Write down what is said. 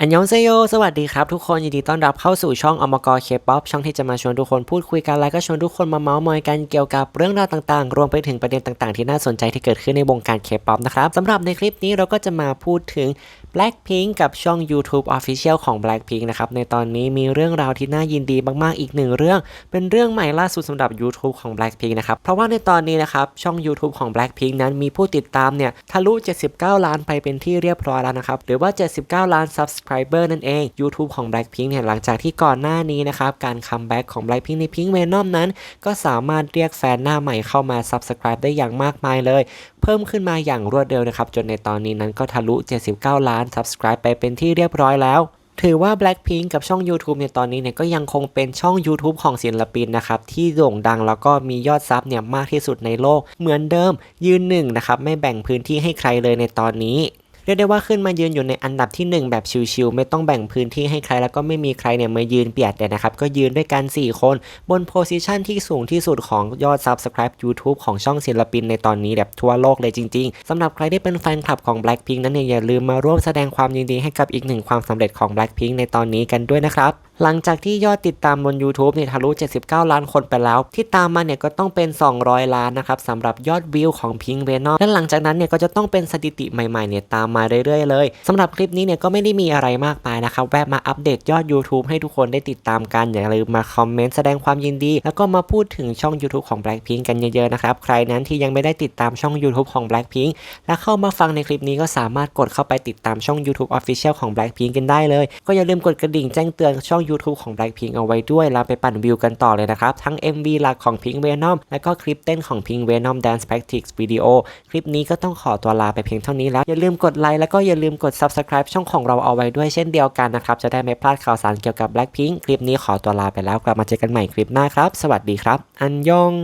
อันยองเซโย สวัสดีครับทุกคน ยินดีต้อนรับเข้าสู่ช่องอมกรเคป๊อปช่องที่จะมาชวนทุกคนพูดคุยกันและก็ชวนทุกคนมาเมาส์มอยกันเกี่ยวกับเรื่องราวต่างๆ รวมไปถึงประเด็นต่างๆ ที่น่าสนใจที่เกิดขึ้นในวงการเคป๊อปนะครับสำหรับในคลิปนี้เราก็จะมาพูดถึง Blackpink กับช่อง YouTube Official ของ Blackpink นะครับ ในตอนนี้มีเรื่องราวที่น่ายินดีมากๆ อีกหนึ่งเรื่อง เป็นเรื่องใหม่ล่าสุดสำหรับ YouTube ของ Blackpink นะครับ เพราะว่าในตอนนี้นะครับ ช่อง YouTube ของ Blackpink นั้นมีผู้ติดตามเนี่ยทะลุ 79 ล้านไปเป็นที่เรียบร้อยแล้วนะครับ หรือว่า 79 ล้าน Subscriber นั่นเอง YouTube ของ Blackpink เนี่ยหลังจากที่ก่อนหน้านี้นะครับ การคัมแบ็กของ Blackpink ใน Pink Venom นั้น ก็สามารถเรียกแฟนหน้าใหม่เข้ามา Subscribe ได้อย่างมากมายเลย เพิ่มขึ้นมาอย่างรวดเร็วนะครับจนในตอนนี้นั้นก็ทะลุ 79 ล้าน Subscribe ไปเป็นที่เรียบร้อยแล้วถือว่า Blackpink กับช่อง YouTube ในตอนนี้เนี่ยก็ยังคงเป็นช่อง YouTube ของศิลปินนะครับ ที่โด่งดังแล้วก็มียอดซับเนี่ยมากที่สุดในโลก เหมือนเดิมยืนหนึ่งนะครับ ไม่แบ่งพื้นที่ให้ใครเลยในตอนนี้ เรียกได้ว่าขึ้นมายืนอยู่ในอันดับที่ 1 แบบชิวๆไม่ต้องแบ่งพื้นที่ให้ใครแล้วก็ไม่มีใครเนี่ยมายืนเปียดเลยนะครับ ก็ยืนด้วยกัน 4 คน บนโพสิชันที่สูงที่สุดของยอด Subscribe YouTube ของช่องศิลปินในตอนนี้แบบทั่วโลกเลยจริงๆสำหรับใครที่เป็นแฟนคลับของ Blackpink นั้นเนี่ยอย่าลืมมาร่วมแสดงความยินดีให้กับอีกหนึ่งความสำเร็จของ Blackpink ในตอนนี้กันด้วยนะครับ หลังจากที่ยอดติดตามบน YouTube เนี่ยทะลุ 79 ล้านคนไปแล้ว ที่ตามมาเนี่ยก็ต้องเป็น 200 ล้านนะครับสำหรับยอดวิวของ Pink Venom และหลังจากนั้นเนี่ยก็จะต้องเป็นสถิติใหม่ๆเนี่ยตามมาเรื่อยๆเลยสำหรับคลิปนี้เนี่ยก็ไม่ได้มีอะไรมากมายนะครับแวะมาอัปเดตยอด YouTube ให้ทุกคนได้ติดตามกันอย่าลืมมาคอมเมนต์แสดงความยินดี แล้วก็มาพูดถึงช่อง YouTube ของ Blackpink กันเยอะๆนะครับใครนั้นที่ยังไม่ได้ติดตามช่อง YouTube ของ Blackpink และเข้ามาฟังในคลิปนี้ก็สามารถกดเข้าไปติดตามช่อง YouTube Official ของ Blackpink กันได้เลย ก็อย่าลืมกดกระดิ่งแจ้งเตือนช่อง YouTube ของ Blackpink เอาไว้ด้วยแล้วไปปั่นวิวกันต่อเลยนะครับ ทั้ง MV หลักของ Pink Venom และก็คลิปเต้นของ Pink Venom Dance Practice Video คลิปนี้ก็ต้องขอตัวลาไปเพียงเท่านี้แล้ว อย่าลืมกดไลค์แล้วก็อย่าลืมกด Subscribe ช่องของเราเอาไว้ด้วยเช่นเดียวกันนะครับ จะได้ไม่พลาดข่าวสารเกี่ยวกับ Blackpink คลิปนี้ขอตัวลาไปแล้วกลับมาเจอกันใหม่คลิปหน้าครับ สวัสดีครับ อันยอง